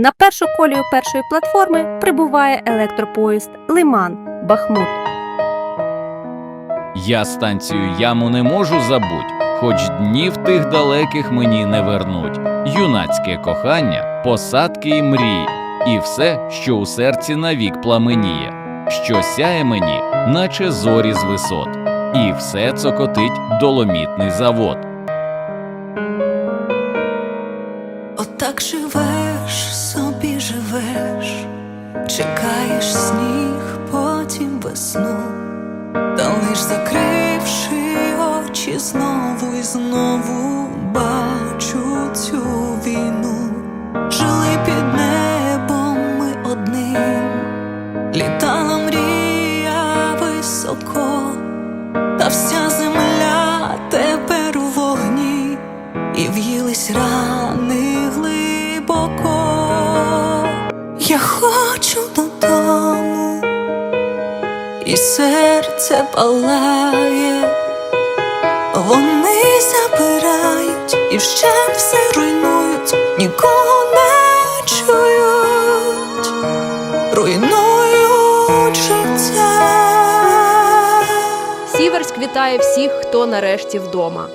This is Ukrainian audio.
На першу колію першої платформи прибуває електропоїзд Лиман Бахмут. Я станцію яму не можу забуть, хоч днів тих далеких мені не вернуть. Юнацьке кохання, посадки і мрії, і все, що у серці навік пламеніє, що сяє мені, наче зорі з висот, і все цокотить доломітний завод. Отак живеш, живеш, чекаєш сніг, потім весну, та лиш закривши очі знову і знову бачу цю війну. Жили під небом ми одним, літала мрія високо, та вся земля тепер у вогні, і в'їлись рани Я хочу додому, і серце палає. Вони забирають і ще все руйнують, нікого не чують, руйнують життя. Сіверськ вітає всіх, хто нарешті вдома.